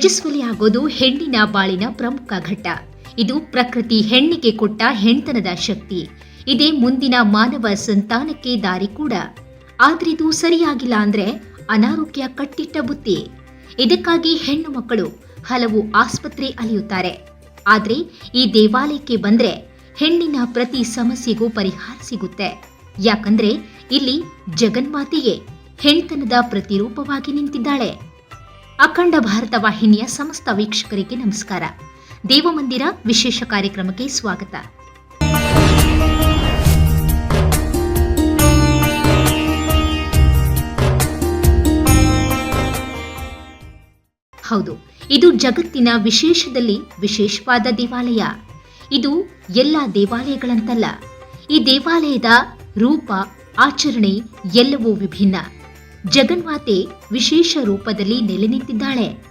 ರಜಸ್ವಲಿ ಆಗೋದು ಹೆಣ್ಣಿನ ಬಾಳಿನ ಪ್ರಮುಖ ಘಟ್ಟ. ಇದು ಪ್ರಕೃತಿ ಹೆಣ್ಣಿಗೆ ಕೊಟ್ಟ ಹೆಣ್ತನದ ಶಕ್ತಿ. ಇದೇ ಮುಂದಿನ ಮಾನವ ಸಂತಾನಕ್ಕೆ ದಾರಿ ಕೂಡ. ಆದ್ರಿದು ಸರಿಯಾಗಿಲ್ಲ ಅಂದ್ರೆ ಅನಾರೋಗ್ಯ ಕಟ್ಟಿಟ್ಟ ಬುತ್ತಿ ಇದಕ್ಕಾಗಿ ಹೆಣ್ಣು ಮಕ್ಕಳು ಹಲವು ಆಸ್ಪತ್ರೆ ಅಲಿಯುತ್ತಾರೆ. ಆದ್ರೆ ಈ ದೇವಾಲಯಕ್ಕೆ ಬಂದ್ರೆ ಹೆಣ್ಣಿನ ಪ್ರತಿ ಸಮಸ್ಯೆಗೂ ಪರಿಹಾರ ಸಿಗುತ್ತೆ. ಯಾಕಂದ್ರೆ ಇಲ್ಲಿ ಜಗನ್ಮಾತೆಯೇ ಹೆಣ್ತನದ ಪ್ರತಿರೂಪವಾಗಿ ನಿಂತಿದ್ದಾಳೆ. ಅಖಂಡ ಭಾರತ ವಾಹಿನಿಯ ಸಮಸ್ತ ವೀಕ್ಷಕರಿಗೆ ನಮಸ್ಕಾರ. ದೇವಮಂದಿರ ವಿಶೇಷ ಕಾರ್ಯಕ್ರಮಕ್ಕೆ ಸ್ವಾಗತ. ಹೌದು, ಇದು ಜಗತ್ತಿನ ವಿಶೇಷದಲ್ಲಿ ವಿಶೇಷವಾದ ದೇವಾಲಯ. ಇದು ಎಲ್ಲ ದೇವಾಲಯಗಳಂತಲ್ಲ. ಈ ದೇವಾಲಯದ ರೂಪ, ಆಚರಣೆ ಎಲ್ಲವೂ ವಿಭಿನ್ನ. ಜಗನ್ಮಾತೆ ವಿಶೇಷ ರೂಪದಲ್ಲಿ ನೆಲೆ ನಿಂತಿದ್ದಾಳೆ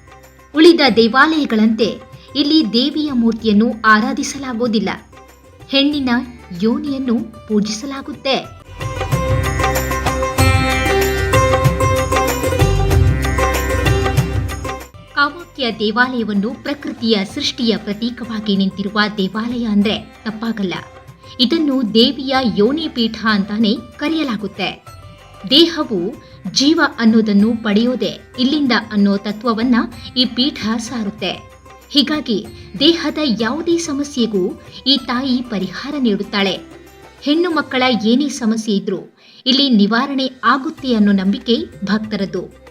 ಉಳಿದ ದೇವಾಲಯಗಳಂತೆ ಇಲ್ಲಿ ದೇವಿಯ ಮೂರ್ತಿಯನ್ನು ಆರಾಧಿಸಲಾಗುವುದಿಲ್ಲ. ಹೆಣ್ಣಿನ ಯೋನಿಯನ್ನು ಪೂಜಿಸಲಾಗುತ್ತೆ. ಕಾಮಾಖ್ಯ ದೇವಾಲಯವನ್ನು ಪ್ರಕೃತಿಯ ಸೃಷ್ಟಿಯ ಪ್ರತೀಕವಾಗಿ ನಿಂತಿರುವ ದೇವಾಲಯ ಅಂದ್ರೆ ತಪ್ಪಾಗಲ್ಲ. ಇದನ್ನು ದೇವಿಯ ಯೋನಿ ಪೀಠ ಅಂತಾನೆ ಕರೆಯಲಾಗುತ್ತೆ. ದೇಹವು ಜೀವ ಅನ್ನೋದನ್ನು ಪಡೆಯೋದೆ ಇಲ್ಲಿಂದ ಅನ್ನೋ ತತ್ವವನ್ನ ಈ ಪೀಠ ಸಾರುತ್ತೆ. ಹೀಗಾಗಿ ದೇಹದ ಯಾವುದೇ ಸಮಸ್ಯೆಗೂ ಈ ತಾಯಿ ಪರಿಹಾರ ನೀಡುತ್ತಾಳೆ. ಹೆಣ್ಣು ಮಕ್ಕಳ ಏನೇ ಸಮಸ್ಯೆ ಇದ್ರೂ ಇಲ್ಲಿ ನಿವಾರಣೆ ಆಗುತ್ತೆ ಅನ್ನೋ ನಂಬಿಕೆ ಭಕ್ತರದ್ದು.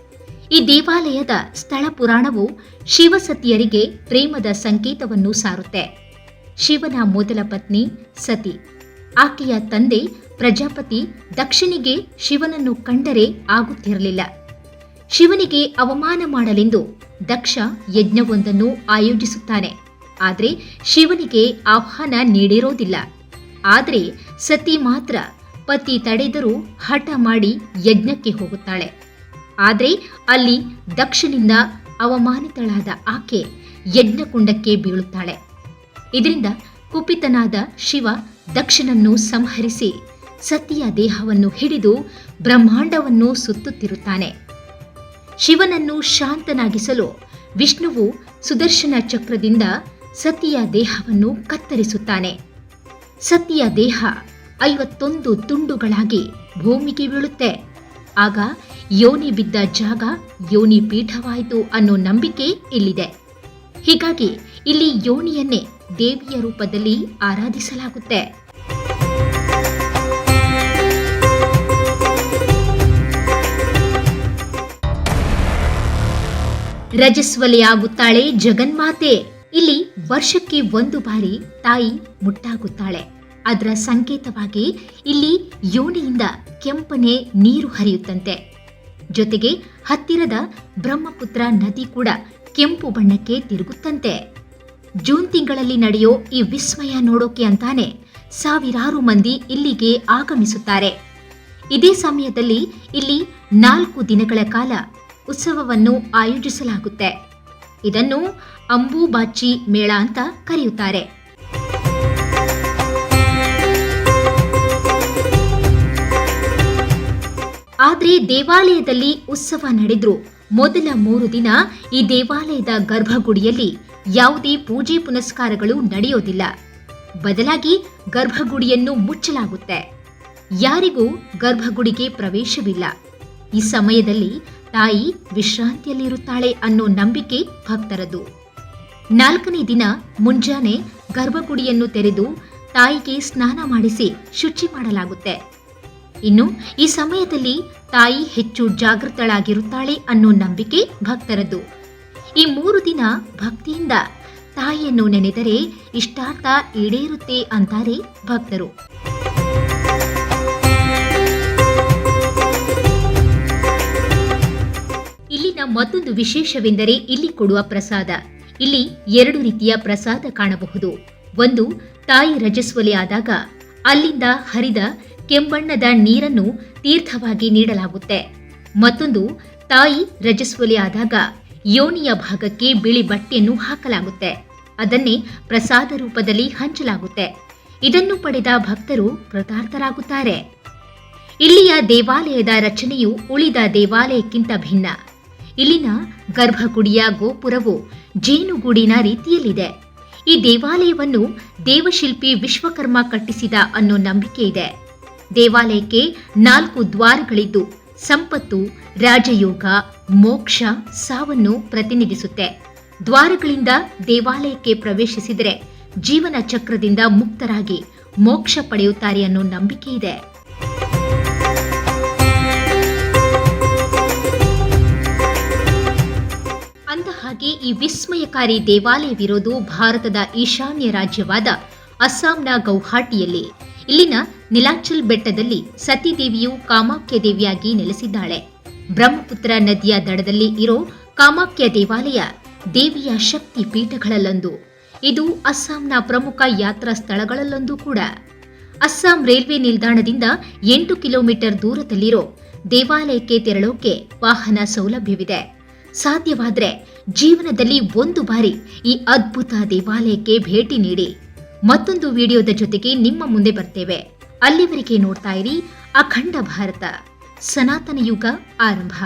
ಈ ದೇವಾಲಯದ ಸ್ಥಳ ಪುರಾಣವು ಶಿವಸತಿಯರಿಗೆ ಪ್ರೇಮದ ಸಂಕೇತವನ್ನು ಸಾರುತ್ತೆ. ಶಿವನ ಮೊದಲ ಪತ್ನಿ ಸತಿ. ಆಕೆಯ ತಂದೆ ಪ್ರಜಾಪತಿ ದಕ್ಷಿಣಿಗೆ ಶಿವನನ್ನು ಕಂಡರೆ ಆಗುತ್ತಿರಲಿಲ್ಲ. ಶಿವನಿಗೆ ಅವಮಾನ ಮಾಡಲೆಂದು ದಕ್ಷ ಯಜ್ಞವೊಂದನ್ನು ಆಯೋಜಿಸುತ್ತಾನೆ. ಆದರೆ ಶಿವನಿಗೆ ಆಹ್ವಾನ ನೀಡಿರೋದಿಲ್ಲ. ಆದರೆ ಸತಿ ಮಾತ್ರ ಪತಿ ತಡೆದರೂ ಹಠ ಮಾಡಿ ಯಜ್ಞಕ್ಕೆ ಹೋಗುತ್ತಾಳೆ. ಆದರೆ ಅಲ್ಲಿ ದಕ್ಷನಿಂದ ಅವಮಾನಿತಳಾದ ಆಕೆ ಯಜ್ಞಕುಂಡಕ್ಕೆ ಬೀಳುತ್ತಾಳೆ. ಇದರಿಂದ ಕುಪಿತನಾದ ಶಿವ ದಕ್ಷನನ್ನು ಸಂಹರಿಸಿ ಸತಿಯ ದೇಹವನ್ನು ಹಿಡಿದು ಬ್ರಹ್ಮಾಂಡವನ್ನು ಸುತ್ತುತ್ತಿರುತ್ತಾನೆ. ಶಿವನನ್ನು ಶಾಂತನಾಗಿಸಲು ವಿಷ್ಣುವು ಸುದರ್ಶನ ಚಕ್ರದಿಂದ ಸತಿಯ ದೇಹವನ್ನು ಕತ್ತರಿಸುತ್ತಾನೆ. ಸತಿಯ ದೇಹ ಐವತ್ತೊಂದು ತುಂಡುಗಳಾಗಿ ಭೂಮಿಗೆ ಬೀಳುತ್ತೆ. ಆಗ ಯೋನಿ ಬಿದ್ದ ಜಾಗ ಯೋನಿ ಪೀಠವಾಯಿತು ಅನ್ನೋ ನಂಬಿಕೆ ಇಲ್ಲಿದೆ. ಹೀಗಾಗಿ ಇಲ್ಲಿ ಯೋನಿಯನ್ನೇ ದೇವಿಯ ರೂಪದಲ್ಲಿ ಆರಾಧಿಸಲಾಗುತ್ತೆ. ರಜಸ್ವಲೆ ಆಗುತ್ತಾಳೆ ಜಗನ್ಮಾತೆ. ಇಲ್ಲಿ ವರ್ಷಕ್ಕೆ ಒಂದು ಬಾರಿ ತಾಯಿ ಮುಟ್ಟಾಗುತ್ತಾಳೆ. ಅದರ ಸಂಕೇತವಾಗಿ ಇಲ್ಲಿ ಯೋನಿಯಿಂದ ಕೆಂಪನೆ ನೀರು ಹರಿಯುತ್ತಂತೆ. ಜೊತೆಗೆ ಹತ್ತಿರದ ಬ್ರಹ್ಮಪುತ್ರ ನದಿ ಕೂಡ ಕೆಂಪು ಬಣ್ಣಕ್ಕೆ ತಿರುಗುತ್ತಂತೆ. ಜೂನ್ ತಿಂಗಳಲ್ಲಿ ನಡೆಯೋ ಈ ವಿಸ್ಮಯ ನೋಡೋಕೆ ಅಂತಾನೆ ಸಾವಿರಾರು ಮಂದಿ ಇಲ್ಲಿಗೆ ಆಗಮಿಸುತ್ತಾರೆ. ಇದೇ ಸಮಯದಲ್ಲಿ ಇಲ್ಲಿ ನಾಲ್ಕು ದಿನಗಳ ಕಾಲ ಉತ್ಸವವನ್ನು ಆಯೋಜಿಸಲಾಗುತ್ತೆ. ಇದನ್ನು ಅಂಬೂಬಾಚಿ ಮೇಳ ಅಂತ ಕರೆಯುತ್ತಾರೆ. ಆದ್ರೆ ದೇವಾಲಯದಲ್ಲಿ ಉತ್ಸವ ನಡೆದ್ರು. ಮೊದಲ ಮೂರು ದಿನ ಈ ದೇವಾಲಯದ ಗರ್ಭಗುಡಿಯಲ್ಲಿ ಯಾವುದೇ ಪೂಜೆ ಪುನಸ್ಕಾರಗಳು ನಡೆಯೋದಿಲ್ಲ. ಬದಲಾಗಿ ಗರ್ಭಗುಡಿಯನ್ನು ಮುಚ್ಚಲಾಗುತ್ತೆ. ಯಾರಿಗೂ ಗರ್ಭಗುಡಿಗೆ ಪ್ರವೇಶವಿಲ್ಲ. ಈ ಸಮಯದಲ್ಲಿ ತಾಯಿ ವಿಶ್ರಾಂತಿಯಲ್ಲಿರುತ್ತಾಳೆ ಅನ್ನೋ ನಂಬಿಕೆ ಭಕ್ತರದು ನಾಲ್ಕನೇ ದಿನ ಮುಂಜಾನೆ ಗರ್ಭಗುಡಿಯನ್ನು ತೆರೆದು ತಾಯಿಗೆ ಸ್ನಾನ ಮಾಡಿಸಿ ಶುಚಿ ಮಾಡಲಾಗುತ್ತೆ. ಇನ್ನು ಈ ಸಮಯದಲ್ಲಿ ತಾಯಿ ಹೆಚ್ಚು ಜಾಗೃತಳಾಗಿರುತ್ತಾಳೆ ಅನ್ನೋ ನಂಬಿಕೆ ಭಕ್ತರದ್ದು. ಈ ಮೂರು ದಿನ ಭಕ್ತಿಯಿಂದ ತಾಯಿಯನ್ನು ನೆನೆದರೆ ಇಷ್ಟಾರ್ಥ ಈಡೇರುತ್ತೆ ಅಂತಾರೆ ಭಕ್ತರು. ಮತ್ತೊಂದು ವಿಶೇಷವೆಂದರೆ ಇಲ್ಲಿ ಕೊಡುವ ಪ್ರಸಾದ. ಇಲ್ಲಿ ಎರಡು ರೀತಿಯ ಪ್ರಸಾದ ಕಾಣಬಹುದು. ಒಂದು, ತಾಯಿ ರಜಸ್ವಲೆ ಆದಾಗ ಅಲ್ಲಿಂದ ಹರಿದ ಕೆಂಬಣ್ಣದ ನೀರನ್ನು ತೀರ್ಥವಾಗಿ ನೀಡಲಾಗುತ್ತೆ. ಮತ್ತೊಂದು, ತಾಯಿ ರಜಸ್ವಲೆ ಆದಾಗ ಯೋನಿಯ ಭಾಗಕ್ಕೆ ಬಿಳಿ ಬಟ್ಟೆಯನ್ನು ಹಾಕಲಾಗುತ್ತೆ. ಅದನ್ನೇ ಪ್ರಸಾದ ರೂಪದಲ್ಲಿ ಹಂಚಲಾಗುತ್ತೆ. ಇದನ್ನು ಪಡೆದ ಭಕ್ತರು ಕೃತಾರ್ಥರಾಗುತ್ತಾರೆ. ಇಲ್ಲಿಯ ದೇವಾಲಯದ ರಚನೆಯು ಉಳಿದ ದೇವಾಲಯಕ್ಕಿಂತ ಭಿನ್ನ. ಇಲ್ಲಿನ ಗರ್ಭಗುಡಿಯ ಗೋಪುರವು ಜೇನುಗೂಡಿನ ರೀತಿಯಲ್ಲಿದೆ. ಈ ದೇವಾಲಯವನ್ನು ದೇವಶಿಲ್ಪಿ ವಿಶ್ವಕರ್ಮ ಕಟ್ಟಿಸಿದ ಅನ್ನೋ ನಂಬಿಕೆ ಇದೆ. ದೇವಾಲಯಕ್ಕೆ ನಾಲ್ಕು ದ್ವಾರಗಳಿದ್ದು, ಸಂಪತ್ತು, ರಾಜಯೋಗ, ಮೋಕ್ಷ ಸಾವನ್ನು ಪ್ರತಿನಿಧಿಸುತ್ತೆ. ದ್ವಾರಗಳಿಂದ ದೇವಾಲಯಕ್ಕೆ ಪ್ರವೇಶಿಸಿದರೆ ಜೀವನ ಚಕ್ರದಿಂದ ಮುಕ್ತರಾಗಿ ಮೋಕ್ಷ ಪಡೆಯುತ್ತಾರೆ ಅನ್ನೋ ನಂಬಿಕೆ ಇದೆ. ಈ ವಿಸ್ಮಯಕಾರಿ ದೇವಾಲಯವಿರೋದು ಭಾರತದ ಈಶಾನ್ಯ ರಾಜ್ಯವಾದ ಅಸ್ಸಾಂನ ಗೌಹಾಟಿಯಲ್ಲಿ. ಇಲ್ಲಿನ ನಿಲಾಚಲ್ ಬೆಟ್ಟದಲ್ಲಿ ಸತಿದೇವಿಯು ಕಾಮಾಖ್ಯ ದೇವಿಯಾಗಿ ನೆಲೆಸಿದ್ದಾಳೆ. ಬ್ರಹ್ಮಪುತ್ರ ನದಿಯ ದಡದಲ್ಲಿ ಇರೋ ಕಾಮಾಖ್ಯ ದೇವಾಲಯ ದೇವಿಯ ಶಕ್ತಿ ಪೀಠಗಳಲ್ಲೊಂದು. ಇದು ಅಸ್ಸಾಂನ ಪ್ರಮುಖ ಯಾತ್ರಾ ಸ್ಥಳಗಳಲ್ಲೊಂದು ಕೂಡ. ಅಸ್ಸಾಂ ರೈಲ್ವೆ ನಿಲ್ದಾಣದಿಂದ ಎಂಟು ಕಿಲೋಮೀಟರ್ ದೂರದಲ್ಲಿರೋ ದೇವಾಲಯಕ್ಕೆ ತೆರಳೋಕೆ ವಾಹನ ಸೌಲಭ್ಯವಿದೆ. ಸಾಧ್ಯವಾದ್ರೆ ಜೀವನದಲ್ಲಿ ಒಂದು ಬಾರಿ ಈ ಅದ್ಭುತ ದೇವಾಲಯಕ್ಕೆ ಭೇಟಿ ನೀಡಿ. ಮತ್ತೊಂದು ವಿಡಿಯೋದ ಜೊತೆಗೆ ನಿಮ್ಮ ಮುಂದೆ ಬರ್ತೇವೆ. ಅಲ್ಲಿವರೆಗೆ ನೋಡ್ತಾ ಇರಿ ಅಖಂಡ ಭಾರತ. ಸನಾತನ ಯುಗ ಆರಂಭ.